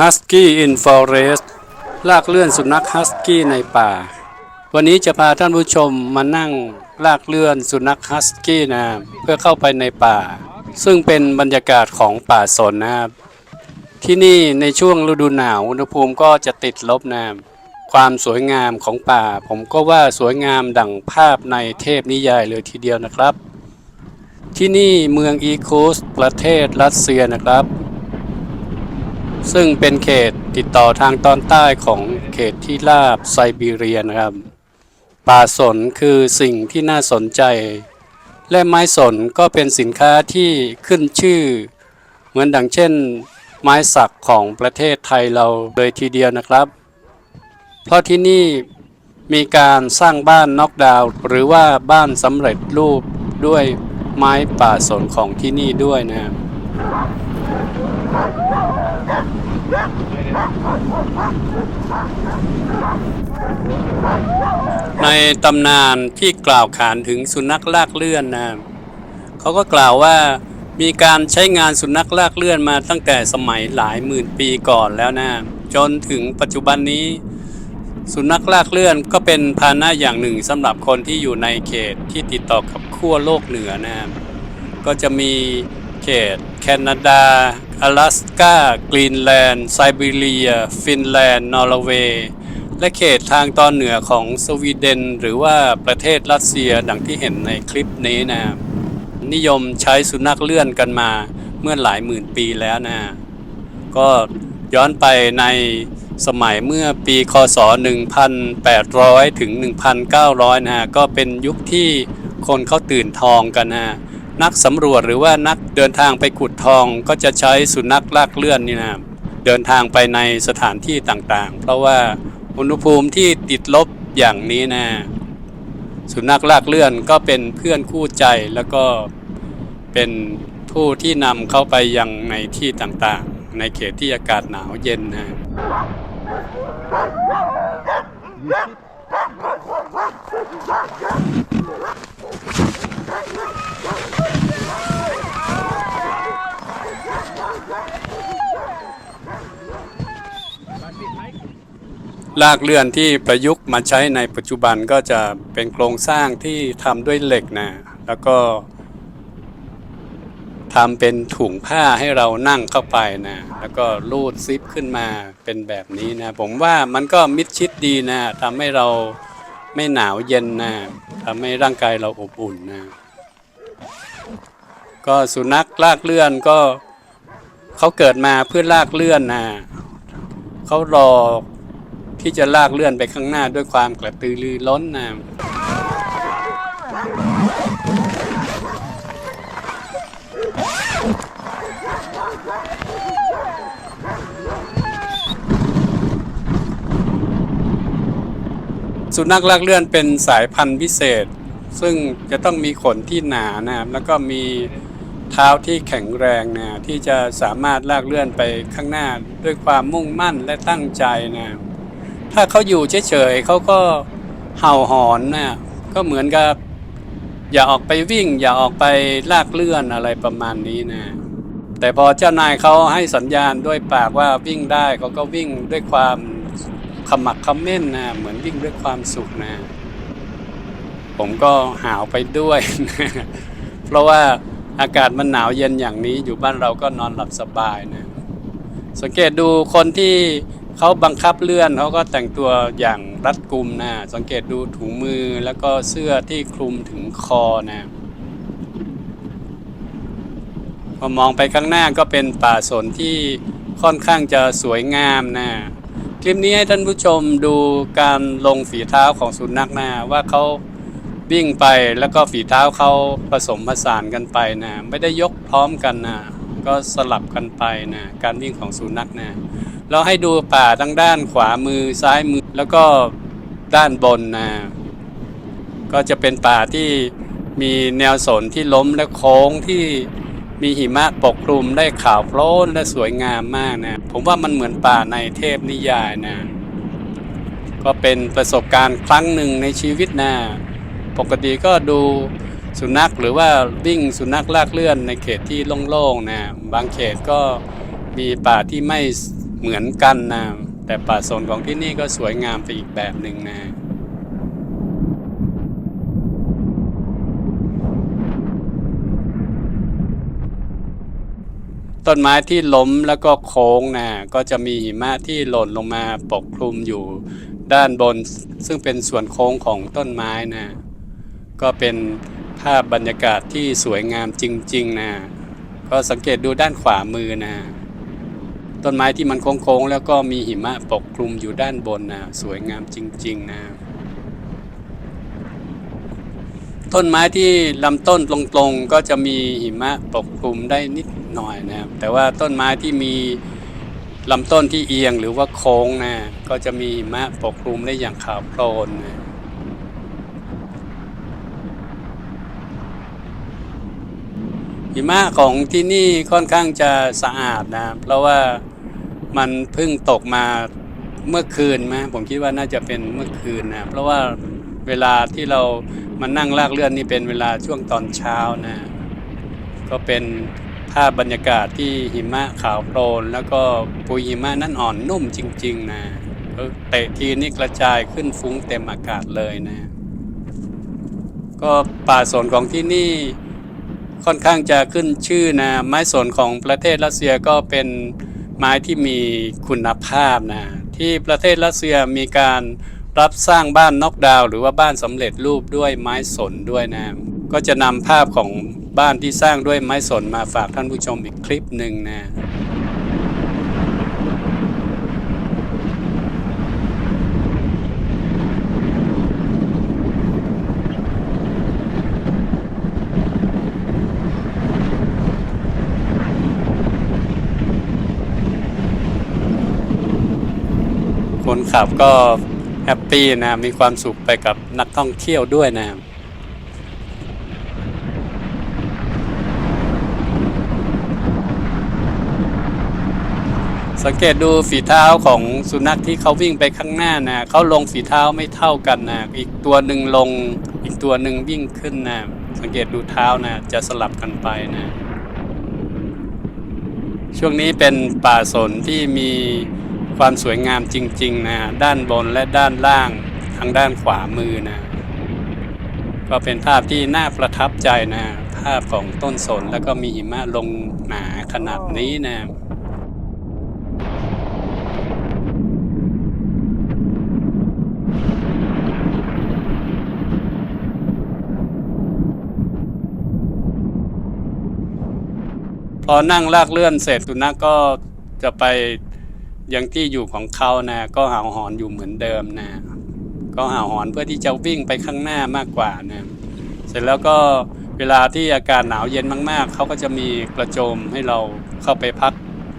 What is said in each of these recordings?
ฮัสกี้อินฟอเรสลากเลื่อนสุนัขฮัสกี้ในป่า วันนี้จะพาท่านผู้ชมมานั่งลากเลื่อนสุนัขฮัสกี้นะเพื่อเข้าไปในป่า ซึ่งเป็นบรรยากาศของป่าสนนะครับที่นี่ในช่วงฤดูหนาวอุณหภูมิก็จะติดลบนะความสวยงามของป่า ผมก็ว่าสวยงามดั่งภาพในเทพนิยายเลยทีเดียวนะครับ ที่นี่เมืองอีคูสประเทศรัสเซียนะครับ ซึ่งเป็นเขตติดต่อทางตอนใต้ของเขตที่ราบไซบีเรียนะครับ ป่าสนคือสิ่งที่น่าสนใจ และไม้สนก็เป็นสินค้าที่ขึ้นชื่อ เหมือนดังเช่น ไม้สักของประเทศไทยเราเลยทีเดียวนะครับ เพราะที่นี่มีการสร้างบ้านน็อกดาวน์หรือว่าบ้านสำเร็จรูปด้วยไม้ป่าสนของที่นี่ด้วยนะครับ ในตำนานที่กล่าวขานถึงสุนัขลากเลื่อนนะเขาก็กล่าวว่ามีการใช้งานสุนัขลากเลื่อนมาตั้งแต่สมัยหลายหมื่นปีก่อนแล้วนะจนถึงปัจจุบันนี้ สุนัขลากเลื่อนก็เป็นพาหนะอย่างหนึ่งสำหรับคนที่อยู่ในเขตที่ติดต่อกับขั้วโลกเหนือนะก็จะมีเขตแคนาดา 阿拉สกากรีนแลนด์ ไซบีเรีย ฟินแลนด์ นอร์เวย์ และเขตทางตอนเหนือของสวีเดน หรือว่าประเทศรัสเซียดังที่เห็นในคลิปนี้นะ นิยมใช้สุนัขเลื่อนกันมาเมื่อหลายหมื่นปีแล้วนะ ก็ย้อนไปในสมัยเมื่อปีคศ 1800 ถึง 1,900 นะฮะก็เป็นยุคที่คนเขาตื่นทองกันนะ นักสำรวจหรือว่านักเดินทางไปขุดทองก็จะใช้สุนัขลากเลื่อนนี่นะเดินทางไปในสถานที่ต่างๆ เพราะว่าอุณหภูมิที่ติดลบอย่างนี้นะสุนัขลากเลื่อนก็เป็นเพื่อนคู่ใจแล้วก็เป็นผู้ที่นำเข้าไปยังในที่ต่างๆ ในเขตที่อากาศหนาวเย็นนะ ลากเลื่อนที่ประยุกต์มาใช้ในปัจจุบันก็จะเป็นโครงสร้างที่ทำด้วยเหล็กนะ แล้วก็ทำเป็นถุงผ้าให้เรานั่งเข้าไปนะ แล้วก็รูดซิปขึ้นมาเป็นแบบนี้นะ ผมว่ามันก็มิดชิดดีนะทำให้เราไม่หนาวเย็นนะทำให้ร่างกายเราอบอุ่นนะ ก็สุนัขลากเลื่อนก็เขาเกิดมาเพื่อลากเลื่อนนะเขารอ ที่จะลากเลื่อนไปข้างหน้าด้วยความกระตือรือร้นนะสุนัขลากเลื่อนเป็นสายพันธุ์พิเศษ ซึ่งจะต้องมีขนที่หนานะครับแล้วก็มีเท้าที่แข็งแรงนะที่จะสามารถลากเลื่อนไปข้างหน้าด้วยความมุ่งมั่นและตั้งใจนะ ถ้าเขาอยู่เฉยๆเขาก็เห่าหอนนะก็เหมือนกับ อย่าออกไปวิ่ง อย่าออกไปลากเลื่อนอะไรประมาณนี้นะ แต่พอเจ้านายเขาให้สัญญาณด้วยปากว่าวิ่งได้เขาก็วิ่งด้วยความขมักขม้นนะเหมือนวิ่งด้วยความสุขนะ ผมก็หาวไปด้วย เพราะว่าอากาศมันหนาวเย็นอย่างนี้อยู่บ้านเราก็นอนหลับสบายนะ สังเกตดูคนที่ เขาบังคับเลื่อนเขาก็แต่งตัวอย่างรัดกุมนะสังเกตดูถุงมือแล้วก็เสื้อที่คลุมถึงคอนะพอมองไปข้างหน้าก็เป็นป่าสนที่ค่อนข้างจะสวยงามนะคลิปนี้ให้ท่านผู้ชมดูการลงฝีเท้าของสุนัขนะว่าเขาวิ่งไปแล้วก็ฝีเท้าเขาผสมผสานกันไปนะไม่ได้ยกพร้อมกันนะก็สลับกันไปนะการวิ่งของสุนัขนะ เราให้ดูป่าทั้งด้านขวามือซ้ายมือแล้วก็ด้านบนนะก็จะเป็นป่าที่มีแนวสนที่ล้มและโค้งที่มีหิมะปกคลุมได้ขาวโพลนและสวยงามมากนะผมว่ามันเหมือนป่าในเทพนิยายนะ ก็เป็นประสบการณ์ครั้งหนึ่งในชีวิตนะปกติก็ดูสุนัขหรือว่าวิ่งสุนัขลากเลื่อนในเขตที่โล่งๆนะบางเขตก็มีป่าที่ไม่ เหมือนกันนะแต่ป่าสนของที่นี่ก็สวยงามไปอีกแบบหนึ่งนะต้นไม้ที่ล้มแล้วก็โค้งนะก็จะมีหิมะที่หล่นลงมาปกคลุมอยู่ด้านบน ซึ่งเป็นส่วนโค้งของต้นไม้นะ ก็เป็นภาพบรรยากาศที่สวยงามจริง ๆนะก็สังเกตดูด้านขวามือนะ ต้นไม้ที่มันโค้งๆแล้วก็มีหิมะปกคลุมอยู่ด้านบนนะสวยงามจริง ๆ นะ ต้นไม้ที่ลำต้นตรงๆก็จะมีหิมะปกคลุมได้นิดหน่อยนะครับแต่ว่าต้นไม้ที่มีลำต้นที่เอียงหรือว่าโค้งนะก็จะมีหิมะปกคลุมได้อย่างขาวโพลนนะหิมะของที่นี่ค่อนข้างจะสะอาดนะ เพราะว่า มันเพิ่งตกมาเมื่อคืนนะผมคิดว่าน่าจะเป็นเมื่อคืนนะเพราะว่าเวลาที่เรามานั่งลากเลื่อนนี่เป็นเวลาช่วงตอนเช้านะ ก็เป็นภาพบรรยากาศที่หิมะขาวโพลนแล้วก็ปุยหิมะนั่นอ่อนนุ่มจริง ๆ นะเตะทีนี่กระจายขึ้นฟุ้งเต็มอากาศเลยนะ ก็ป่าสนของที่นี่ค่อนข้างจะขึ้นชื่อนะ ไม้สนของประเทศรัสเซียก็เป็น ไม้ที่มีคุณภาพนะที่ประเทศรัสเซียมีการรับสร้างบ้านน็อกดาวหรือว่าบ้านสำเร็จรูปด้วยไม้สนด้วยนะก็จะนำภาพของบ้านที่สร้างด้วยไม้สนมาฝากท่านผู้ชมอีกคลิปหนึ่งนะ ขับก็แฮปปี้นะมีความสุขไปกับนักท่องเที่ยวด้วยนะสังเกตดูฝีเท้าของสุนัขที่เขาวิ่งไปข้างหน้านะเขาลงฝีเท้าไม่เท่ากันนะอีกตัวหนึ่งลงอีกตัวหนึ่งวิ่งขึ้นนะสังเกตดูเท้านะจะสลับกันไปนะ ช่วงนี้เป็นป่าสนที่มี ความสวยงามจริง ๆ นะ ด้านบนและด้านล่างทางด้านขวามือนะ ก็เป็นภาพที่น่าประทับใจนะ ภาพของต้นสนแล้วก็มีหิมะลงหนาขนาดนี้นะพอนั่งลากเลื่อนเสร็จสุนัขก็จะไป ยังที่อยู่ของเขานะก็เห่าหอนอยู่เหมือนเดิมนะ ก็เห่าหอนเพื่อที่จะวิ่งไปข้างหน้ามากกว่านะเสร็จแล้วก็เวลาที่อากาศหนาวเย็นมาก ๆ เขาก็จะมีกระโจมให้เราเข้าไปพัก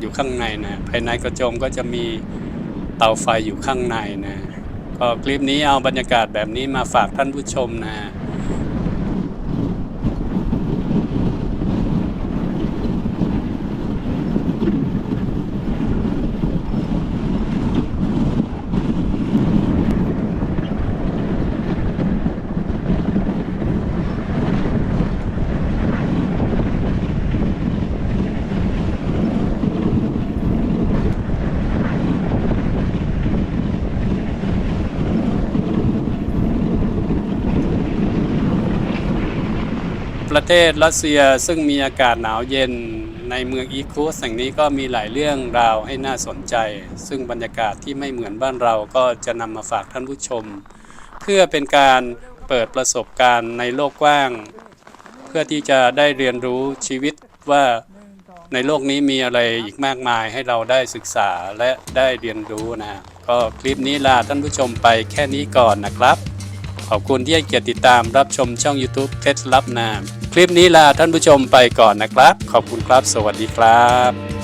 อยู่ข้างในนะภายในกระโจมก็จะมีเตาไฟอยู่ข้างในนะก็คลิปนี้เอาบรรยากาศแบบนี้มาฝากท่านผู้ชมนะ ประเทศรัสเซียซึ่งมีอากาศหนาวเย็นในเมืองอีคูสแห่งนี้ก็มีหลายเรื่องราวให้น่าสนใจ ซึ่งบรรยากาศที่ไม่เหมือนบ้านเราก็จะนำมาฝากท่านผู้ชม เพื่อเป็นการเปิดประสบการณ์ในโลกกว้าง เพื่อที่จะได้เรียนรู้ชีวิตว่าในโลกนี้มีอะไรอีกมากมายให้เราได้ศึกษาและได้เรียนรู้นะก็คลิปนี้ลาท่านผู้ชมไปแค่นี้ก่อนนะครับ ขอบคุณที่ให้เกียรติติดตามรับชมช่อง YouTube เคล็ดลับนาม คลิปนี้ลาท่านผู้ชมไปก่อนนะครับ ขอบคุณครับ สวัสดีครับ